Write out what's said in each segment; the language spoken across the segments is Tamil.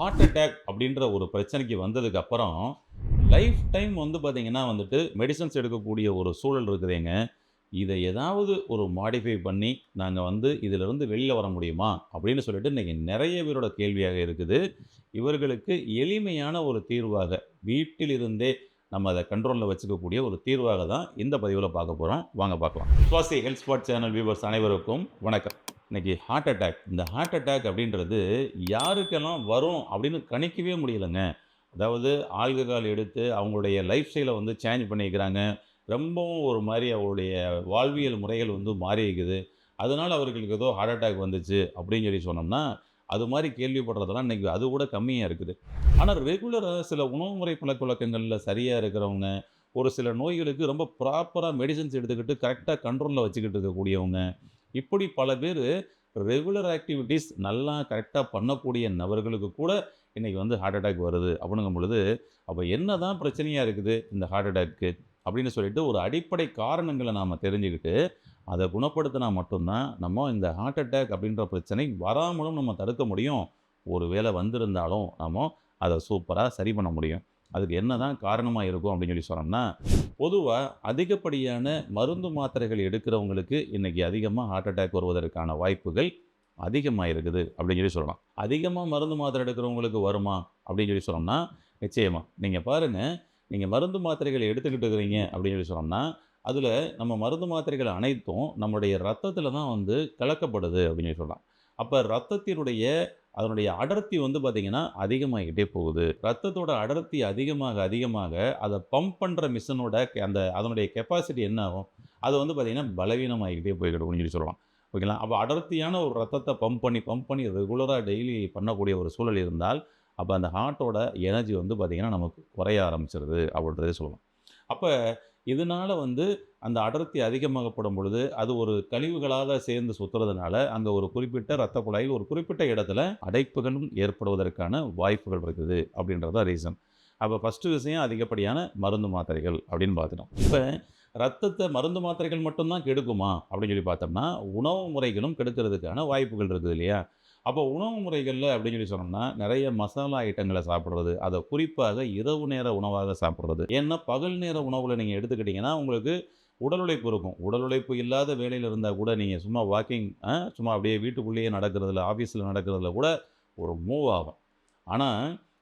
ஹார்ட் அட்டாக் அப்படின்ற ஒரு பிரச்சனைக்கு வந்ததுக்கு அப்புறம் லைஃப் டைம் வந்து பார்த்தீங்கன்னா வந்துட்டு மெடிசன்ஸ் எடுக்கக்கூடிய ஒரு சூழல் இருக்குதுங்க. இதை ஏதாவது ஒரு மாடிஃபை பண்ணி நாங்கள் வந்து இதிலிருந்து வெளியில் வர முடியுமா? அப்படின்னு சொல்லிட்டு இன்றைக்கி நிறைய பேரோட கேள்வியாக இருக்குது. இவர்களுக்கு எளிமையான ஒரு தீர்வாக வீட்டிலிருந்தே நம்ம அதை கண்ட்ரோலில் வச்சுக்கக்கூடிய ஒரு தீர்வாக தான் இந்த பதிவில் பார்க்க போகிறோம் வாங்க பார்க்கலாம். சுவாசி ஹெல்த் ஸ்பாட் சேனல் வியூவர்ஸ் அனைவருக்கும் வணக்கம். இன்றைக்கி ஹார்ட் அட்டாக் இந்த ஹார்ட் அட்டாக் அப்படின்றது யாருக்கெல்லாம் வரும் அப்படின்னு கணிக்கவே முடியலைங்க. அதாவது ஆல்கஹால் எடுத்து அவங்களுடைய லைஃப் ஸ்டைலை வந்து சேஞ்ச் பண்ணிக்கிறாங்க. ரொம்பவும் ஒரு மாதிரி அவருடைய வாழ்வியல் முறைகள் வந்து மாறியிருக்குது அதனால் அவர்களுக்கு ஏதோ ஹார்ட் அட்டாக் வந்துச்சு அப்படின்னு சொல்லி சொன்னோம்னா அது மாதிரி கேள்விப்படுறதெல்லாம் இன்றைக்கி அது கூட கம்மியாக இருக்குது. ஆனால் ரெகுலராக சில உணவு முறை பழக்க வழக்கங்களில் சரியாக இருக்கிறவங்க ஒரு சில நோய்களுக்கு ரொம்ப ப்ராப்பராக மெடிசன்ஸ் எடுத்துக்கிட்டு கரெக்டாக கண்ட்ரோலில் வச்சுக்கிட்டு இருக்கக்கூடியவங்க இப்படி பல பேர் ரெகுலர் ஆக்டிவிட்டீஸ் நல்லா கரெக்டாக பண்ணக்கூடிய நபர்களுக்கு கூட இன்றைக்கி வந்து ஹார்ட் அட்டாக் வருது அப்படிங்கும் பொழுது அப்போ என்ன தான் பிரச்சனையாக இருக்குது இந்த ஹார்ட் அட்டாக்கு அப்படின்னு சொல்லிட்டு ஒரு அடிப்படை காரணங்களை நாம் தெரிஞ்சுக்கிட்டு அதை குணப்படுத்தினா மட்டும்தான் நம்ம இந்த ஹார்ட் அட்டாக் அப்படின்ற பிரச்சனை வராமலும் நம்ம தடுக்க முடியும். ஒரு வேளை வந்திருந்தாலும் நம்ம அதை சூப்பராக சரி பண்ண முடியும். அதுக்கு என்ன தான் காரணமாக இருக்கும் அப்படின்னு சொல்லி சொன்னோம்னா பொதுவாக அதிகப்படியான மருந்து மாத்திரைகள் எடுக்கிறவங்களுக்கு இன்றைக்கி அதிகமாக ஹார்ட் அட்டாக் வருவதற்கான வாய்ப்புகள் அதிகமாக இருக்குது அப்படின்னு சொல்லி சொல்லலாம். அதிகமாக மருந்து மாத்திரை எடுக்கிறவங்களுக்கு வருமா அப்படின்னு சொல்லி சொன்னோம்னா நிச்சயமாக நீங்கள் பாருங்கள் நீங்கள் மருந்து மாத்திரைகள் எடுத்துக்கிட்டு இருக்கிறீங்க அப்படின்னு சொல்லி சொன்னோம்னா அதில் நம்ம மருந்து மாத்திரைகள் அனைத்தும் நம்மளுடைய ரத்தத்தில் தான் வந்து கலக்கப்படுது அப்படின்னு சொல்லி சொல்லலாம். அப்போ ரத்தத்தினுடைய அதனுடைய அடர்த்தி வந்து பார்த்திங்கன்னா அதிகமாகிக்கிட்டே போகுது. ரத்தத்தோட அடர்த்தி அதிகமாக அதிகமாக அதை பம்ப் பண்ணுற மிஷினோட அந்த அதனுடைய கெப்பாசிட்டி என்ன ஆகும்? அது வந்து பார்த்திங்கன்னா பலவீனமாகிக்கிட்டே போய்கிடும் சொல்லி சொல்லலாம். ஓகேங்களா? அப்போ அடர்த்தியான ஒரு ரத்தத்தை பம்ப் பண்ணி பம்ப் பண்ணி ரெகுலராக டெய்லி பண்ணக்கூடிய ஒரு சூழல் இருந்தால் அப்போ அந்த ஹார்ட்டோட எனர்ஜி வந்து பார்த்திங்கன்னா நமக்கு குறைய ஆரம்பிச்சிருது அப்படின்றதே சொல்லலாம். அப்போ இதனால் வந்து அந்த அடர்த்தி அதிகமாகப்படும் பொழுது அது ஒரு கழிவுகளாக சேர்ந்து சுற்றுறதுனால அங்கே ஒரு குறிப்பிட்ட ரத்த குழாயில் ஒரு குறிப்பிட்ட இடத்துல அடைப்புகளும் ஏற்படுவதற்கான வாய்ப்புகள் இருக்குது அப்படின்றது தான் ரீசன் அப்போ ஃபஸ்ட்டு விஷயம் அதிகப்படியான மருந்து மாத்திரைகள் அப்படின்னு பார்த்துட்டோம் இப்போ ரத்தத்தை மருந்து மாத்திரைகள் மட்டும்தான் கெடுக்குமா? அப்படின்னு சொல்லி பார்த்தோம்னா உணவு முறைகளும் கெடுக்கிறதுக்கான வாய்ப்புகள் இருக்குது இல்லையா? அப்போ உணவு முறைகளில் அப்படின்னு சொல்லி சொன்னோம்னா நிறைய மசாலா ஐட்டங்களை சாப்பிட்றது அதை குறிப்பாக இரவு நேர உணவாக சாப்பிட்றது. ஏன்னா பகல் நேர உணவில் நீங்கள் எடுத்துக்கிட்டிங்கன்னா உங்களுக்கு உடல் உழைப்பு இருக்கும். உடல் உழைப்பு இல்லாத வேலையில் இருந்தால் கூட நீங்கள் சும்மா வாக்கிங் சும்மா அப்படியே வீட்டுக்குள்ளேயே நடக்கிறதுல ஆஃபீஸில் நடக்கிறதுல கூட ஒரு மூவ் ஆகும். ஆனால்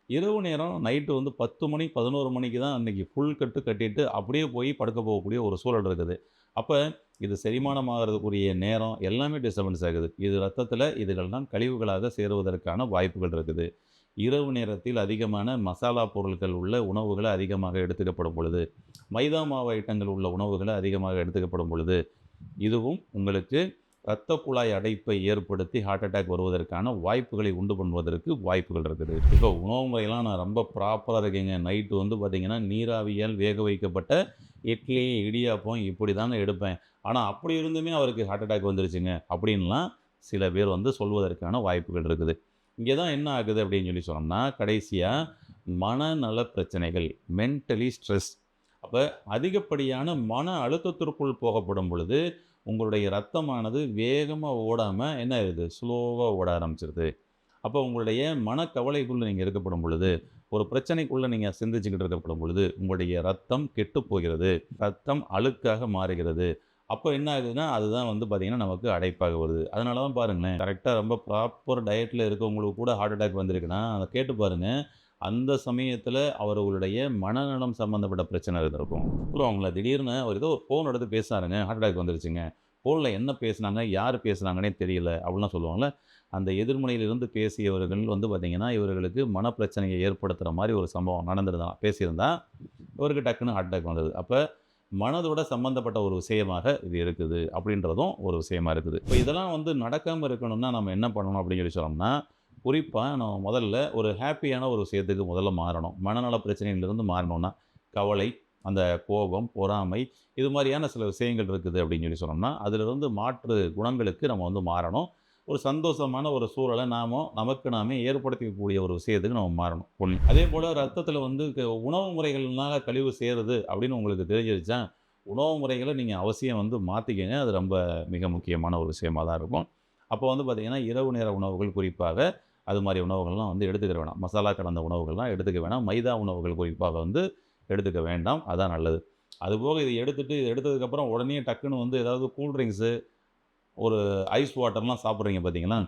இரவு நேரம் நைட்டு வந்து பத்து மணி பதினோரு மணிக்கு தான் அன்றைக்கி ஃபுல் கட்டு கட்டிட்டு அப்படியே போய் படுக்க போகக்கூடிய ஒரு சூழல் இருக்குது. அப்போ இது செரிமானமாகிறதுக்குரிய நேரம் எல்லாமே டிஸ்டர்பன்ஸ் ஆகுது. இது ரத்தத்தில் இதுகள்லாம் கழிவுகளாக சேருவதற்கான வாய்ப்புகள் இருக்குது. இரவு நேரத்தில் அதிகமான மசாலா பொருட்கள் உள்ள உணவுகளை அதிகமாக எடுத்துக்கப்படும் பொழுது மைதா மாவு ஐட்டங்கள் உள்ள உணவுகளை அதிகமாக எடுத்துக்கப்படும் பொழுது இதுவும் உங்களுக்கு இரத்த குழாய் அடைப்பை ஏற்படுத்தி ஹார்ட் அட்டாக் வருவதற்கான வாய்ப்புகளை உண்டு பண்ணுவதற்கு வாய்ப்புகள் இருக்குது. இப்போ உணவு முறையெல்லாம் நான் ரொம்ப ப்ராப்பராக இருக்கேங்க. நைட்டு வந்து பார்த்திங்கன்னா நீராவியால் வேக வைக்கப்பட்ட இட்லி இடியாப்பம் இப்படி தானே எடுப்பேன். ஆனால் அப்படி இருந்துமே அவருக்கு ஹார்ட் அட்டாக் வந்துருச்சுங்க. அப்படின்லாம் சில பேர் வந்து சொல்வதற்கான வாய்ப்புகள் இருக்குது. இங்கே தான் என்ன ஆகுது அப்படின்னு சொல்லி சொன்னோம்னா கடைசியாக மனநல பிரச்சனைகள் மென்டலி ஸ்ட்ரெஸ் அப்போ அதிகப்படியான மன அழுத்தத்திற்குள் போகப்படும் பொழுது உங்களுடைய ரத்தமானது வேகமாக ஓடாமல் என்ன ஆயிடுது ஸ்லோவாக ஓட ஆரம்பிச்சிருது. அப்போ உங்களுடைய மனக்கவலைக்குள்ளே நீங்கள் இருக்கப்படும் பொழுது ஒரு பிரச்சனைக்குள்ளே நீங்கள் சிந்திச்சுக்கிட்டு இருக்கப்படும் பொழுது உங்களுடைய ரத்தம் கெட்டு போகிறது. ரத்தம் அழுக்காக மாறுகிறது. அப்போ என்ன ஆகுதுன்னா அதுதான் வந்து பார்த்திங்கன்னா நமக்கு அடைப்பாக வருது. அதனால தான் பாருங்களேன் கரெக்டாக ரொம்ப ப்ராப்பர் டயட்டில் இருக்கவங்களுக்கு கூட ஹார்ட் அட்டாக் வந்திருக்குன்னா அதை கேட்டு பாருங்கள் அந்த சமயத்தில் அவர்களுடைய மனநலம் சம்மந்தப்பட்ட பிரச்சனை இருந்திருக்கும். அப்புறம் அவங்கள திடீர்னு அவர் ஏதோ ஃபோன் எடுத்து பேசுனாருங்க ஹார்ட் அட்டாக் வந்துருச்சுங்க. ஃபோனில் என்ன பேசுனாங்க யார் பேசுனாங்கன்னே தெரியல அப்படிலாம் சொல்லுவாங்கள்ல அந்த எதிர்மனையிலிருந்து பேசியவர்கள் வந்து பார்த்திங்கன்னா இவர்களுக்கு மனப்பிரச்சனையை ஏற்படுத்துகிற மாதிரி ஒரு சம்பவம் நடந்திருந்தா பேசியிருந்தால் இவருக்கு டக்குன்னு ஹார்ட் அட்டாக் வந்தது. அப்போ மனதோட சம்மந்தப்பட்ட ஒரு விஷயமாக இது இருக்குது அப்படின்றதும் ஒரு விஷயமா இருக்குது. இப்போ இதெல்லாம் வந்து நடக்காமல் இருக்கணும்னா நம்ம என்ன பண்ணணும் அப்படின்னு சொல்லி சொன்னோம்னா குறிப்பாக நம்ம முதல்ல ஒரு ஹாப்பியான ஒரு விஷயத்துக்கு முதல்ல மாறணும். மனநல பிரச்சனையிலிருந்து மாறணும்னா கவலை அந்த கோபம் பொறாமை இது மாதிரியான சில விஷயங்கள் இருக்குது அப்படின்னு சொல்லி சொன்னோம்னா அதிலிருந்து மாற்று குணங்களுக்கு நம்ம வந்து மாறணும். ஒரு சந்தோஷமான ஒரு சூழலை நாம நமக்கு நாமே ஏற்படுத்திக்கக்கூடிய ஒரு விஷயத்துக்கு நம்ம மாறணும். ஒன்று அதே போல் ரத்தத்தில் வந்து க- உணவு முறைகள்னால கழிவு சேருது அப்படின்னு உங்களுக்கு தெரிஞ்சிருச்சா உணவு முறைகளை நீங்கள் அவசியம் வந்து மாற்றிக்கங்க அது ரொம்ப மிக முக்கியமான ஒரு விஷயமாக தான் இருக்கும். அப்போ வந்து பார்த்திங்கன்னா இரவு நேர உணவுகள் குறிப்பாக அது மாதிரி உணவுகள்லாம் வந்து எடுத்துக்க வேணாம். மசாலா கலந்த உணவுகள்லாம் எடுத்துக்க வேணாம். மைதா உணவுகள் குறிப்பாக வந்து எடுத்துக்க வேண்டாம். அதான் நல்லது. அதுபோக இதை எடுத்துகிட்டு இது எடுத்ததுக்கப்புறம் உடனே டக்குன்னு வந்து ஏதாவது கூல் ட்ரிங்க்ஸு ஒரு ஐஸ் வாட்டர்லாம் சாப்பிட்றீங்க பார்த்தீங்களா?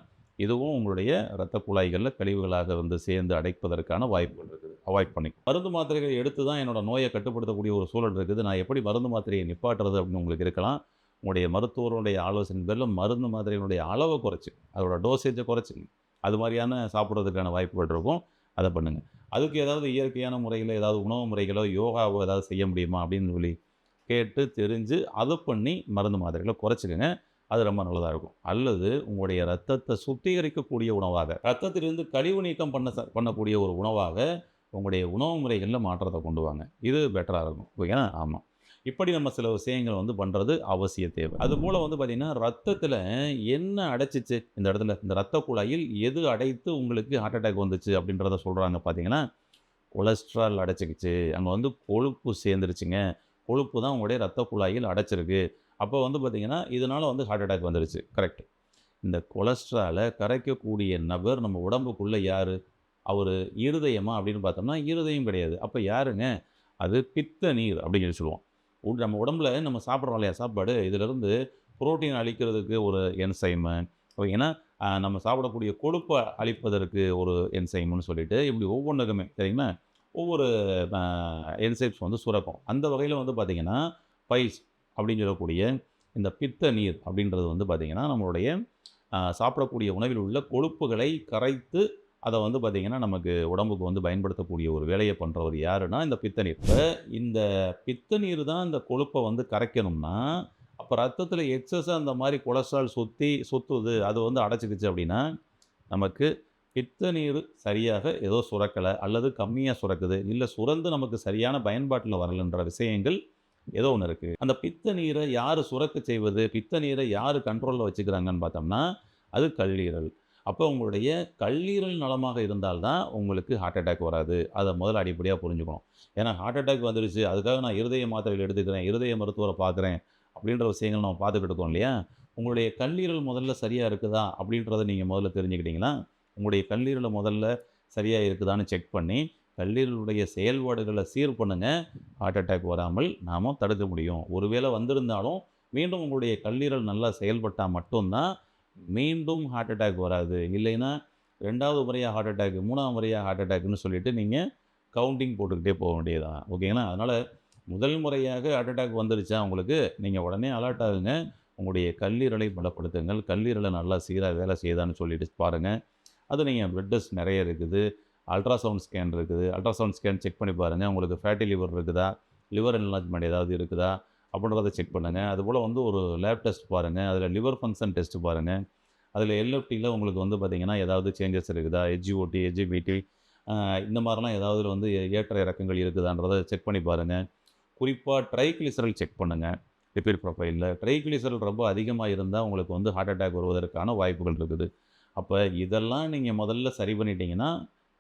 இதுவும் உங்களுடைய இரத்த குழாய்களில் கழிவுகளாக வந்து சேர்ந்து அடைப்பதற்கான வாய்ப்புகள் இருக்குது. அவாய்ட் பண்ணி. மருந்து மாத்திரைகள் எடுத்து தான் என்னோட நோயை கட்டுப்படுத்தக்கூடிய ஒரு சூழல் இருக்குது. நான் எப்படி மருந்து மாத்திரையை நிப்பாட்டுறது அப்படின்னு உங்களுக்கு இருக்கலாம். உங்களுடைய மருத்துவருடைய ஆலோசனை பேரில் மருந்து மாத்திரையினுடைய அளவை குறைச்சி அதோட டோசேஜை குறைச்சிங்க அது மாதிரியான சாப்பிட்றதுக்கான வாய்ப்புகள் இருக்கும். அதை பண்ணுங்கள் அதுக்கு ஏதாவது இயற்கையான முறையில் ஏதாவது உணவு முறைகளோ யோகாவோ ஏதாவது செய்ய முடியுமா? அப்படின்னு சொல்லி கேட்டு தெரிஞ்சு அதை பண்ணி மருந்து மாத்திரைகளை குறைச்சிக்கங்க. அது ரொம்ப நல்லதாக இருக்கும். அல்லது உங்களுடைய ரத்தத்தை சுத்திகரிக்கக்கூடிய உணவாக ரத்தத்திலிருந்து கழிவு நீக்கம் பண்ண ச- பண்ணக்கூடிய ஒரு உணவாக உங்களுடைய உணவு முறைகளில் மாற்றத்தை கொண்டு வாங்க. இது பெட்டராக இருக்கும். ஓகேனா ஆமாம் இப்படி நம்ம சில விஷயங்கள் வந்து பண்ணுறது அவசிய தேவை. அதுபோல் வந்து பார்த்திங்கன்னா ரத்தத்தில் என்ன அடைச்சிச்சு? இந்த இடத்துல இந்த ரத்த குழாயில் எது அடைத்து உங்களுக்கு ஹார்ட் அட்டாக் வந்துச்சு அப்படின்றத சொல்கிறாங்க பார்த்தீங்கன்னா கொலஸ்ட்ரால் அடைச்சிக்கிச்சு. அங்கே வந்து கொழுப்பு சேர்ந்துருச்சுங்க. கொழுப்பு தான் உங்களுடைய ரத்த குழாயில் அடைச்சிருக்கு. அப்போ வந்து பார்த்திங்கன்னா இதனால் வந்து ஹார்ட் அட்டாக் வந்துருச்சு. கரெக்ட் இந்த கொலஸ்ட்ராலை கரைக்கக்கூடிய நபர் நம்ம உடம்புக்குள்ளே யார்? அவர் இருதயமா அப்படின்னு பார்த்தோம்னா இருதயம் கிடையாது. அப்போ யாருங்க? அது பித்த நீர் அப்படின்னு சொல்லி சொல்லுவோம். நம்ம உடம்புல நம்ம சாப்பிட்றோம் இல்லையா சாப்பாடு? இதிலிருந்து புரோட்டீன் அளிக்கிறதுக்கு ஒரு என்சைமு ஏன்னா நம்ம சாப்பிடக்கூடிய கொழுப்பை அழிப்பதற்கு ஒரு என்சைம்னு சொல்லிட்டு இப்படி ஒவ்வொன்றுக்குமே சரிங்களா? ஒவ்வொரு என்சைம்ஸ் வந்து சுரக்கும். அந்த வகையில் வந்து பார்த்திங்கன்னா பைஸ் அப்படின்னு சொல்லக்கூடிய இந்த பித்த நீர் அப்படின்றது வந்து பார்த்திங்கன்னா நம்மளுடைய சாப்பிடக்கூடிய உணவில் உள்ள கொழுப்புகளை கரைத்து அதை வந்து பார்த்திங்கன்னா நமக்கு உடம்புக்கு வந்து பயன்படுத்தக்கூடிய ஒரு வேலையை பண்ணுறவர் யாருன்னா இந்த பித்தநீர். இப்போ இந்த பித்தநீர் தான் இந்த கொழுப்பை வந்து கரைக்கணும்னா அப்போ ரத்தத்தில் எக்ஸஸாக அந்த மாதிரி கொலஸ்ட்ரால் சுற்றி சுற்றுது அது வந்து அடைச்சிக்கிச்சு அப்படின்னா நமக்கு பித்த நீர் சரியாக ஏதோ சுரக்கலை அல்லது கம்மியாக சுரக்குது இல்லை சுரந்து நமக்கு சரியான பயன்பாட்டில் வரலன்ற விஷயங்கள் ஏதோ ஒன்று இருக்குது அந்த பித்த நீரை யார் சுரக்க செய்வது? பித்த நீரை யார் கண்ட்ரோலில் வச்சுக்கிறாங்கன்னு பார்த்தோம்னா அது கல்லீரல். அப்போ உங்களுடைய கல்லீரல் நலமாக இருந்தால்தான் உங்களுக்கு ஹார்ட் அட்டாக் வராது. அதை முதல்ல அடிப்படையாக புரிஞ்சுக்கணும். ஏன்னா ஹார்ட் அட்டாக் வந்துடுச்சு அதுக்காக நான் இருதய மாத்திரைகள் எடுத்துக்கிறேன். இருதய மருத்துவரை பார்க்குறேன். அப்படின்ற விஷயங்கள் நம்ம பார்த்துக்கிட்டு இருக்கோம் இல்லையா? உங்களுடைய கல்லீரல் முதல்ல சரியாக இருக்குதா? அப்படின்றத நீங்கள் முதல்ல தெரிஞ்சுக்கிட்டீங்கன்னா உங்களுடைய கல்லீரலை முதல்ல சரியாக இருக்குதான்னு செக் பண்ணி கல்லீரலுடைய செயல்பாடுகளை சீர் பண்ணுங்கள் ஹார்ட் அட்டாக் வராமல் நாம் தடுக்க முடியும். ஒருவேளை வந்திருந்தாலும் மீண்டும் உங்களுடைய கல்லீரல் நல்லா செயல்பட்டால் மட்டும்தான் மீண்டும் ஹார்ட் அட்டாக் வராது. இல்லைன்னா ரெண்டாவது முறையாக ஹார்ட் அட்டாக் மூணாவது முறையாக ஹார்ட் அட்டாக்னு சொல்லிவிட்டு நீங்கள் கவுண்டிங் போட்டுக்கிட்டே போக வேண்டியதுதான். ஓகேங்களா அதனால் முதல் முறையாக ஹார்ட் அட்டாக் வந்துருச்சா உங்களுக்கு? நீங்கள் உடனே அலர்ட் ஆகுங்க. உங்களுடைய கல்லீரலை பலப்படுத்துங்கள். கல்லீரலை நல்லா சீராக வேலை செய்யுதான்னு சொல்லிட்டு பாருங்கள் அது நீங்கள் பிளட் டெஸ்ட் நிறைய இருக்குது. அல்ட்ராசவுண்ட் ஸ்கேன் இருக்குது. அல்ட்ராசவுண்ட் ஸ்கேன் செக் பண்ணி பாருங்கள் உங்களுக்கு ஃபேட்டி லிவர் இருக்குதா? லிவர் என்லாஜ்மெண்ட் ஏதாவது இருக்குதா? அப்படின்றத செக் பண்ணுங்கள் அதுபோல் வந்து ஒரு லேப் டெஸ்ட் பாருங்கள் அதில் லிவர் ஃபங்க்ஷன் டெஸ்ட்டு பாருங்கள் அதில் எல்எஃப்டியில் உங்களுக்கு வந்து பார்த்திங்கன்னா ஏதாவது சேஞ்சஸ் இருக்குதா? ஹெச்ஜிஓடி எஜிபிடி இந்த மாதிரிலாம் ஏதாவது வந்து ஏற்ற இறக்கங்கள் இருக்குதான்றதை செக் பண்ணி பாருங்கள் குறிப்பாக ட்ரைக்ளிசரல் செக் பண்ணுங்கள் லிபிட் ப்ரொஃபைலில் ட்ரைக்ளிசரல் ரொம்ப அதிகமாக இருந்தால் உங்களுக்கு வந்து ஹார்ட் அட்டாக் வருவதற்கான வாய்ப்புகள் இருக்குது. அப்போ இதெல்லாம் நீங்கள் முதல்ல சரி பண்ணிட்டீங்கன்னா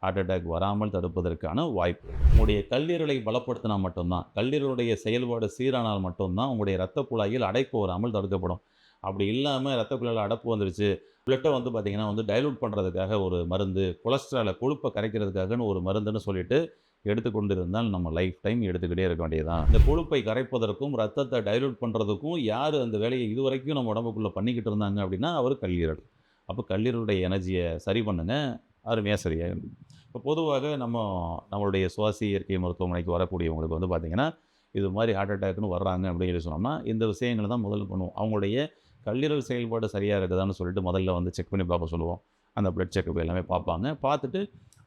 ஹார்ட் அட்டாக் வராமல் தடுப்பதற்கான வாய்ப்பு. உங்களுடைய கல்லீரலை பலப்படுத்தினா மட்டும்தான் கல்லீரலுடைய செயல்பாடு சீரானால் மட்டும்தான் உங்களுடைய ரத்த குழாயில் அடைப்பு வராமல் தடுக்கப்படும். அப்படி இல்லாமல் ரத்த குழாயில் அடைப்பு வந்துருச்சு பிளட்டை வந்து பார்த்திங்கன்னா வந்து டைலூட் பண்ணுறதுக்காக ஒரு மருந்து கொலஸ்ட்ராலை கொழுப்பை கரைக்கிறதுக்காகன்னு ஒரு மருந்துன்னு சொல்லிட்டு எடுத்துக்கொண்டு இருந்தால் நம்ம லைஃப் டைம் எடுத்துக்கிட்டே இருக்க வேண்டியதுதான். இந்த கொழுப்பை கரைப்பதற்கும் ரத்தத்தை டைலூட் பண்ணுறதுக்கும் யார் அந்த வேலையை இதுவரைக்கும் நம்ம உடம்புக்குள்ளே பண்ணிக்கிட்டு இருந்தாங்க அப்படின்னா அவர் கல்லீரல். அப்போ கல்லீரலுடைய எனர்ஜியை சரி பண்ணுங்க அருமையாக சரியாகும் இப்போ பொதுவாக நம்ம நம்மளுடைய சுவாசி இயற்கை மருத்துவமனைக்கு வரக்கூடியவங்களுக்கு வந்து பார்த்திங்கன்னா இது மாதிரி ஹார்ட் அட்டாக்னு வர்றாங்க அப்படின்னு சொல்லி சொன்னோம்னா இந்த விஷயங்களை தான் முதல்ல பண்ணுவோம். அவங்களுடைய கல்லீரல் செயல்பாடு சரியாக இருக்குதான்னு சொல்லிட்டு முதல்ல வந்து செக் பண்ணி பார்க்க சொல்லுவோம். அந்த ப்ளட் செக்கப் எல்லாமே பார்ப்பாங்க. பார்த்துட்டு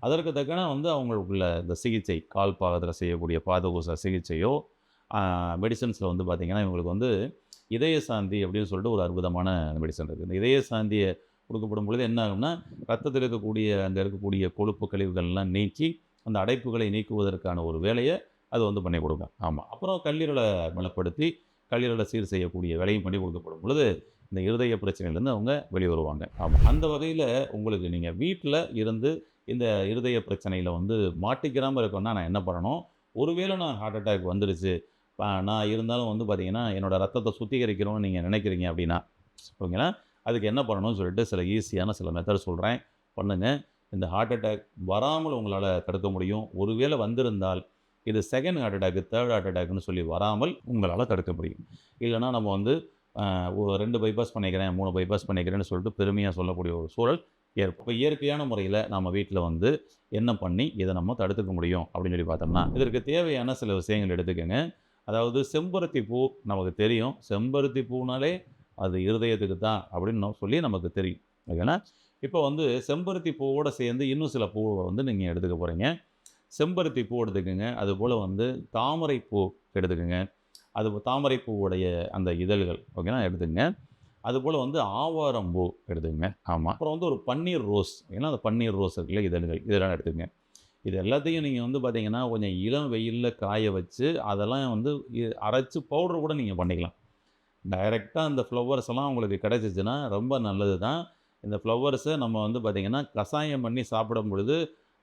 அதற்கு தக்கன வந்து அவங்களுக்குள்ள இந்த சிகிச்சை கால் பாகத்தில் செய்யக்கூடிய பாதகூச சிகிச்சையோ மெடிசன்ஸில் வந்து பார்த்திங்கன்னா இவங்களுக்கு வந்து இதய சாந்தி அப்படின்னு சொல்லிட்டு ஒரு அற்புதமான மெடிசன் இருக்குது இந்த இதய சாந்தியை கொடுக்கப்படும் பொழுது என்ன ஆகும்னா ரத்தத்தில் இருக்கக்கூடிய அங்கே இருக்கக்கூடிய கொழுப்பு கழிவுகள்லாம் நீக்கி அந்த அடைப்புகளை நீக்குவதற்கான ஒரு வேலையை அது வந்து பண்ணி கொடுக்கும். ஆமாம் அப்புறம் கல்லீரலை பலப்படுத்தி கல்லீரலை சீர் செய்யக்கூடிய வேலையும் பண்ணி கொடுக்கப்படும் பொழுது இந்த இருதய பிரச்சனையிலேருந்து அவங்க வெளியே வருவாங்க ஆமாம் அந்த வகையில் உங்களுக்கு நீங்கள் வீட்டில் இருந்து இந்த இருதய பிரச்சனையில் வந்து மாட்டிக்கிறாமல் இருக்கணும்னா நான் என்ன பண்ணணும்? ஒருவேளை நான் ஹார்ட் அட்டாக் வந்துடுச்சு நான் இருந்தாலும் வந்து பார்த்திங்கன்னா என்னோடய ரத்தத்தை சுத்திகரிக்கணும்னு நீங்கள் நினைக்கிறீங்க அப்படின்னா ஓகேங்களா? அதுக்கு என்ன பண்ணணும்னு சொல்லிட்டு சில ஈஸியான சில மெத்தட் சொல்கிறேன் பண்ணுங்கள் இந்த ஹார்ட் அட்டாக் வராமல் உங்களால் தடுக்க முடியும். ஒருவேளை வந்திருந்தால் இது second heart attack third heart அட்டாக்னு சொல்லி வராமல் உங்களால் தடுக்க முடியும். இல்லைனா நம்ம வந்து ஒரு ரெண்டு பைபாஸ் பண்ணிக்கிறேன் மூணு பைபாஸ் பண்ணிக்கிறேன்னு சொல்லிட்டு பெருமையாக சொல்லக்கூடிய ஒரு சூழல் ஏற்ப இப்போ இயற்கையான முறையில் நம்ம வீட்டில் வந்து என்ன பண்ணி இதை நம்ம தடுத்துக்க முடியும் அப்படின்னு சொல்லி பார்த்தோம்னா இதற்கு தேவையான சில விஷயங்கள் எடுத்துக்கோங்க. அதாவது செம்பருத்தி பூ நமக்கு தெரியும். செம்பருத்தி பூனாலே அது இருதயத்துக்கு தான் அப்படின்னு சொல்லி நமக்கு தெரியும். ஓகேனா இப்போ வந்து செம்பருத்தி பூவோட சேர்ந்து இன்னும் சில பூவை வந்து நீங்கள் எடுத்துக்க போகிறீங்க செம்பருத்தி பூ எடுத்துக்கோங்க. அதுபோல் வந்து தாமரை பூ எடுத்துக்கோங்க. அது தாமரை பூவுடைய அந்த இதழ்கள் ஓகேனா எடுத்துக்கங்க. அதுபோல் வந்து ஆவாரம் பூ எடுத்துக்கங்க. ஆமாம் அப்புறம் வந்து ஒரு பன்னீர் ரோஸ். ஏன்னா அந்த பன்னீர் ரோஸ் இருக்குல்ல இதழ்கள். இதெல்லாம் எடுத்துக்கங்க. இது எல்லாத்தையும் நீங்கள் வந்து பார்த்தீங்கன்னா கொஞ்சம் இளம் வெயிலில் காய வச்சு அதெல்லாம் வந்து இ- அரைச்சு பவுடர் கூட நீங்கள் பண்ணிக்கலாம். டைரெக்டாக அந்த ஃப்ளவர்ஸ் எல்லாம் உங்களுக்கு கிடச்சிச்சின்னா ரொம்ப நல்லது தான் இந்த ஃப்ளவர்ஸை நம்ம வந்து பார்த்திங்கன்னா கஷாயம் பண்ணி சாப்பிடும் பொழுது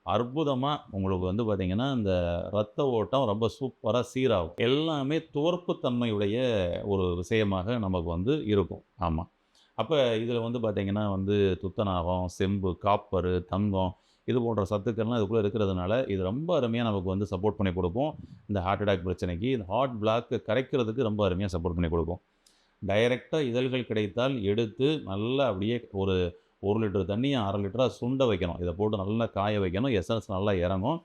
அற்புதமாக உங்களுக்கு வந்து பார்த்திங்கன்னா இந்த ரத்த ஓட்டம் ரொம்ப சூப்பராக சீராகும். எல்லாமே துவர்ப்புத்தன்மையுடைய ஒரு விஷயமாக நமக்கு வந்து இருக்கும். ஆமாம் அப்போ இதில் வந்து பார்த்திங்கன்னா வந்து துத்தநாகம் செம்பு காப்பரு தங்கம் இது போன்ற சத்துக்கள்லாம் இதுக்குள்ளே இருக்கிறதுனால இது ரொம்ப அருமையாக நமக்கு வந்து சப்போர்ட் பண்ணி கொடுக்கும். இந்த ஹார்ட் அட்டாக் பிரச்சனைக்கு இந்த ஹார்ட் பிளாக்கு கரைக்கிறதுக்கு ரொம்ப அருமையாக சப்போர்ட் பண்ணி கொடுக்கும். டைரெக்டாக இதழ்கள் கிடைத்தால் எடுத்து நல்லா அப்படியே ஒரு ஒரு லிட்டர் தண்ணியை அரை லிட்டராக சுண்ட வைக்கணும். இதை போட்டு நல்லா காய வைக்கணும். எசன்ஸ் நல்லா இறங்கும்.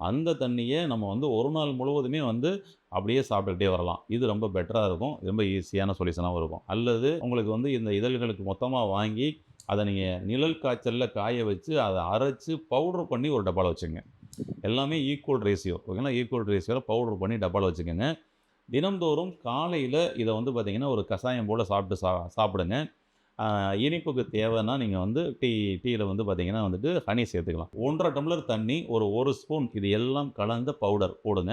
அந்த தண்ணியை நம்ம வந்து ஒரு நாள் முழுவதுமே வந்து அப்படியே சாப்பிட்டுக்கிட்டே வரலாம். இது ரொம்ப பெட்டராக இருக்கும். ரொம்ப ஈஸியான சொல்யூஷனாகவும் இருக்கும். அல்லது உங்களுக்கு வந்து இந்த இதழ்களுக்கு மொத்தமாக வாங்கி அதை நீங்கள் நிழல் காய்ச்சலில் காய வச்சு அதை அரைச்சி பவுடர் பண்ணி ஒரு டப்பாவில் வச்சுங்க. எல்லாமே ஈக்குவல் ரேஷியோ ஓகேங்களா ஈக்குவல் ரேஷியோவில் பவுடர் பண்ணி டப்பாவில் வச்சுக்கோங்க. தினம்தோறும் காலையில் இதை வந்து பார்த்திங்கன்னா ஒரு கஷாயம் போல் சாப்பிட்டு சா சாப்பிடுங்க. இனிப்புக்கு தேவைன்னா நீங்கள் வந்து டீ டீயில் வந்து பார்த்தீங்கன்னா வந்துட்டு ஹனி சேர்த்துக்கலாம். ஒன்றரை டம்ளர் தண்ணி ஒரு ஒரு ஸ்பூன் இது எல்லாம் கலந்த பவுடர் போடுங்க.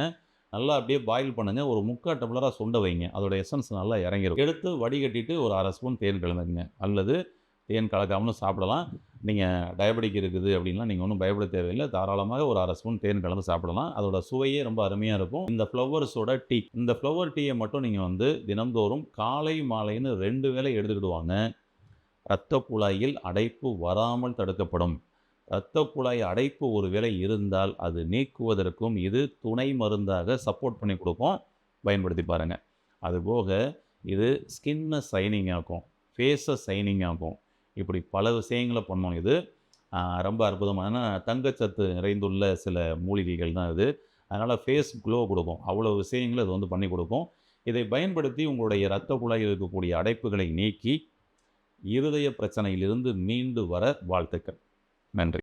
நல்லா அப்படியே பாயில் பண்ணுங்கள் ஒரு முக்கால் டம்ளராக சுண்ட வைங்க. அதோட எசன்ஸ் நல்லா இறங்கிடும் எடுத்து வடிகட்டிட்டு ஒரு அரை ஸ்பூன் தேன் கலந்துக்குங்க. அல்லது தேன் கலக்காமலும் சாப்பிடலாம். நீங்கள் டயபெட்டிக் இருக்குது அப்படின்லாம் நீங்கள் ஒன்றும் பயப்பட தேவையில்லை. தாராளமாக ஒரு அரை ஸ்பூன் தேன் கலந்து சாப்பிடலாம். அதோட சுவையே ரொம்ப அருமையாக இருக்கும். இந்த ஃப்ளவர்ஸோட டீ. இந்த ஃப்ளவர் டீயை மட்டும் நீங்கள் வந்து தினம்தோறும் காலை மாலைன்னு ரெண்டு வேளை எடுத்துக்கிடுவாங்க. இரத்த குழாயில் அடைப்பு வராமல் தடுக்கப்படும். இரத்த குழாய் அடைப்பு ஒருவேளை இருந்தால் அது நீக்குவதற்கும் இது துணை மருந்தாக சப்போர்ட் பண்ணி கொடுக்கும். பயன்படுத்தி பாருங்கள் அதுபோக இது ஸ்கின்னை சைனிங் ஆக்கும். ஃபேஸை சைனிங் ஆகும் இப்படி பல விஷயங்களை பண்ணோம். இது ரொம்ப அற்புதமான தங்கச்சத்து நிறைந்துள்ள சில மூலிகைகள் தான் இது. அதனால் ஃபேஸ் க்ளோ கொடுக்கும். அவ்வளோ விஷயங்களை இது வந்து பண்ணி கொடுக்கும். இதை பயன்படுத்தி உங்களுடைய இரத்த குழாயில் இருக்கக்கூடிய அடைப்புகளை நீக்கி இருதய பிரச்சனையிலிருந்து மீண்டு வர வாழ்த்துக்கள். நன்றி.